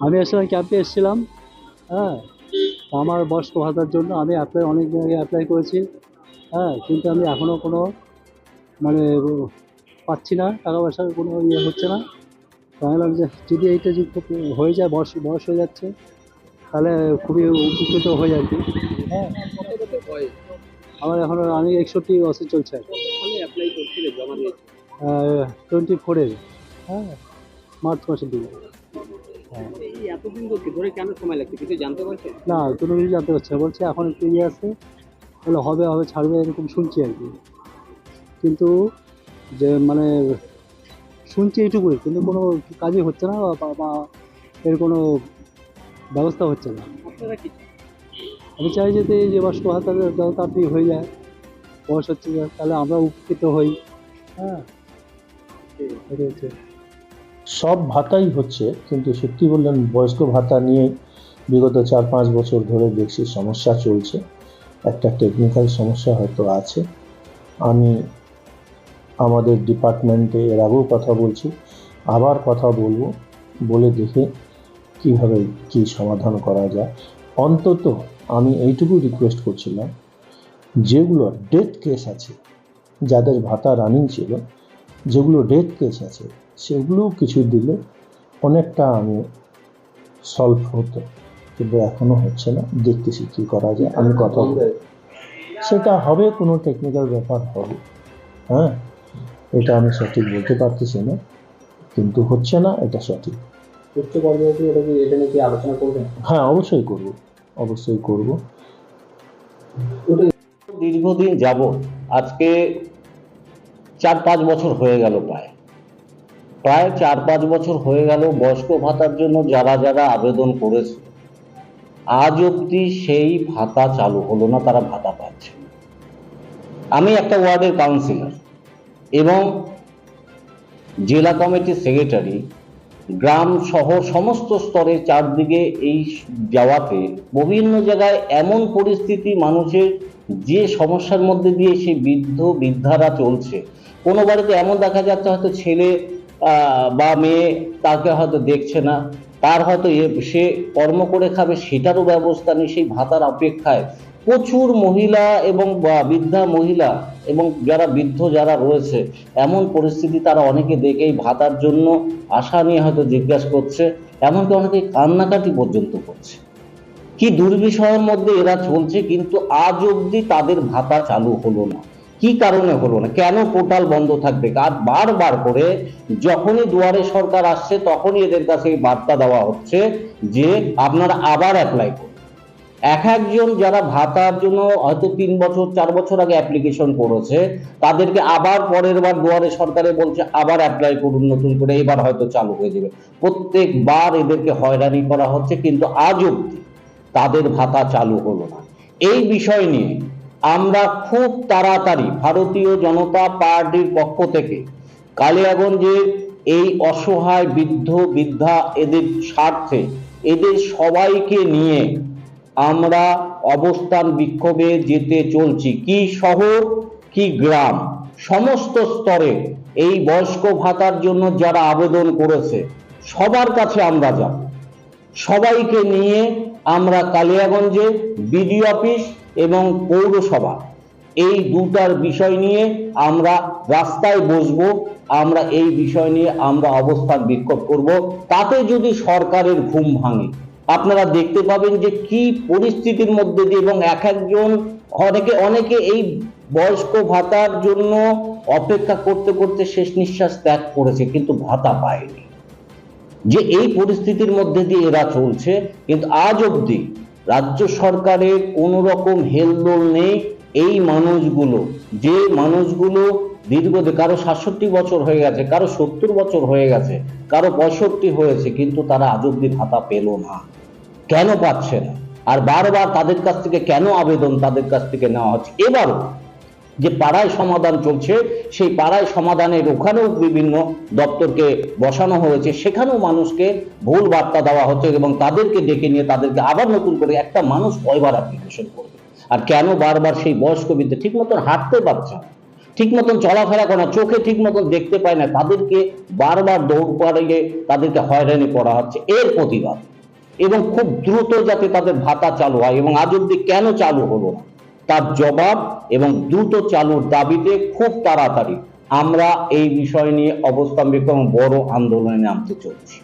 আমি এসেছিলাম ক্যাম্পে এসেছিলাম হ্যাঁ। আমার বয়স্ক ভাতার জন্য আমি অ্যাপ্লাই অনেক দিন আগে অ্যাপ্লাই করেছি হ্যাঁ। কিন্তু আমি এখনও কোনো মানে পাচ্ছি না, টাকা পয়সার কোনো ইয়ে হচ্ছে না। ভাবলাম যে যদি এইটা যদি হয়ে যায়, বয়স বয়স হয়ে যাচ্ছে, তাহলে খুবই উপকৃত হয়ে যায় হ্যাঁ। আমার এখন আমি একষট্টি বছর চলছে। টোয়েন্টি ফোরের হ্যাঁ মার্চ মাসের দিকে। হ্যাঁ। এতদিন ধরে ধরে কেন সময় লাগছে? কিছু জানতে পারছেন? না কোনো কিছু জানতে পারছি না। বলছে এখন একটু ইয়ে আছে বলে হবে হবে ছাড়বে এরকম শুনছি আর কি। কিন্তু যে মানে শুনছি এইটুকুই কিন্তু কোনো কাজই হচ্ছে না বা- এর কোনো ব্যবস্থা হচ্ছে না। আমি চাই যে যে ভাতা যত তাড়াতাড়ি হয়ে যায় বয়স হচ্ছে তাহলে আমরা উপকৃত হই। হ্যাঁ এটা হচ্ছে। সব ভাতাই হচ্ছে, কিন্তু সত্যি বললেন, বয়স্ক ভাতা নিয়ে বিগত চার পাঁচ বছর ধরে দেখছি সমস্যা চলছে। একটা টেকনিক্যাল সমস্যা হয়তো আছে। আমি আমাদের ডিপার্টমেন্টে এর আগেও কথা বলছি, আবার কথা বলব, বলে দেখে কীভাবে কি সমাধান করা যায়। অন্তত আমি এইটুকু রিকোয়েস্ট করছিলাম, যেগুলো ডেথ কেস আছে, যাদের ভাতা রানিং ছিল, যেগুলো ডেথ কেস আছে সেগুলোও কিছু দিলে অনেকটা আমি সলভ হতো। কিন্তু এখনও হচ্ছে না। দেখতেছি কি করা যায়। আমি কথা। সেটা হবে কোনো টেকনিক্যাল ব্যাপার হবে। হ্যাঁ? এটা আমি সঠিক বলতে পারতেছি না। কিন্তু হচ্ছে না এটা সঠিক। উচ্চ পর্যায়ে কি এটা কি এটা নিয়ে কি আলোচনা করবেন? হ্যাঁ অবশ্যই করব। অবশ্যই করব। দীর্ঘদিন যাব আজকে চার পাঁচ বছর হয়ে গেল প্রায়। প্রায় চার পাঁচ বছর হয়ে গেল বয়স্ক ভাতার জন্য যারা যারা আবেদন করেছে, আজ অবধি সেই ভাতা চালু হলো না, তারা ভাতা পাচ্ছে আমি একটা ওয়ার্ডের কাউন্সিলর এবং জেলা কমিটির সেক্রেটারি গ্রাম শহর সমস্ত স্তরে চারদিকে এই যাওয়াতে বিভিন্ন জায়গায় এমন পরিস্থিতি, মানুষের যে সমস্যার মধ্যে দিয়ে সেই বৃদ্ধ, বৃদ্ধারা চলছে। কোনো বাড়িতে এমন দেখা যাচ্ছে হয়তো ছেলে বা মেয়ে তাকে হয়তো দেখছে না, তার হয়তো সে কর্ম করে খাবে, সেটারও ব্যবস্থা নেই, সেই ভাতার অপেক্ষায়। প্রচুর মহিলা এবং বৃদ্ধা মহিলা এবং যারা বৃদ্ধ যারা রয়েছে, এমন পরিস্থিতি তারা অনেকে দেখেই ভাতার জন্য আশা নিয়ে হয়তো জিজ্ঞাসা করছে, এমনকি অনেকে কান্নাকাটি পর্যন্ত করছে। কি দুর্বিষয়ের মধ্যে এরা চলছে, কিন্তু আজ অবধি তাদের ভাতা চালু হলো না। কি কারণে হলো না? কেন পোর্টাল বন্ধ থাকবে? আর বারবার করে যখনই দুয়ারে সরকার আসছে, তখনই এদের কাছে এই বার্তা দেওয়া হচ্ছে যে আপনারা আবার অ্যাপ্লাই করুন। এক একজন যারা ভাতার জন্য হয়তো তিন বছর, চার বছর আগে অ্যাপ্লিকেশন করেছে, তাদেরকে আবার পরের বার দুয়ারে সরকারে বলছে, আবার অ্যাপ্লাই করুন, নতুন করে। এবার হয়তো চালু হয়ে যাবে। প্রত্যেকবার এদেরকে হয়রানি করা হচ্ছে, কিন্তু আজ অবধি তাদের ভাতা চালু হলো না। এই বিষয় নিয়ে আমরা খুব তাড়াতাড়ি ভারতীয় জনতা পার্টির পক্ষ থেকে কালিয়াগঞ্জের এই অসহায় বৃদ্ধ, বৃদ্ধা এদের স্বার্থে এদের সবাইকে নিয়ে আমরা অবস্থান বিক্ষোভে যেতে চলছি। কি শহর, কি গ্রাম, সমস্ত স্তরে এই বয়স্ক ভাতার জন্য যারা আবেদন করেছে, সবার কাছে আমরা যাব। সবাইকে নিয়ে আমরা কালিয়াগঞ্জে বিডি অফিস এবং পৌরসভা। এই দুটার বিষয় নিয়ে আমরা রাস্তায় বসবো, আমরা এই বিষয় নিয়ে আমরা অবস্থান বিক্ষোভ করব। তাতে যদি সরকারের ঘুম ভাঙে, আপনারা দেখতে পাবেন যে কি পরিস্থিতির মধ্যে দিয়ে এবং এক একজন অনেকে অনেকে এই বয়স্ক ভাতার জন্য অপেক্ষা করতে করতে শেষ নিঃশ্বাস ত্যাগ করেছে, কিন্তু ভাতা পায়নি। যে এই পরিস্থিতির মধ্যে দিয়ে এরা চলছে, কিন্তু আজ অবধি রাজ্য সরকারের কোনো রকম হেলদোল নেই এই মানুষগুলো। যে মানুষগুলো দীর্ঘদে কারও সাতষট্টি বছর হয়ে গেছে, কারও সত্তর বছর হয়ে গেছে, কারও পঁয়ষট্টি হয়েছে, কিন্তু তারা আজ অব্দি ভাতা পেল না। কেন পাচ্ছে না? আর বারবার তাদের কাছ থেকে কেন আবেদন তাদের কাছ থেকে নেওয়া হচ্ছে? এবারও যে পাড়ায় সমাধান চলছে, সেই পাড়ায় সমাধানের ওখানেও বিভিন্ন দপ্তরকে বসানো হয়েছে। সেখানেও মানুষকে ভুল বার্তা দেওয়া হচ্ছে এবং তাদেরকে ডেকে নিয়ে তাদেরকে আবার নতুন করে একটা মানুষ কয়বার অ্যাপ্লিকেশন করবে। আর কেন বারবার সেই বয়স্ক বৃদ্ধি ঠিক মতন হাঁটতে পারছে না? ঠিক মতন চলাফেরা করে চোখে ঠিক মতন দেখতে পায় না, তাদেরকে বারবার দৌড় পাড়িয়ে তাদেরকে হয়রানি করা হচ্ছে। এর প্রতিবাদ। এবং খুব দ্রুত যাতে তাদের ভাতা চালু হয় এবং আজ অব্দি কেন চালু হলো না? তার জবাব এবং দ্রুত চালুর দাবিতে খুব তাড়াতাড়ি আমরা এই বিষয় নিয়ে অবস্থান বিক্রম বড় আন্দোলনে নামতে চলছি।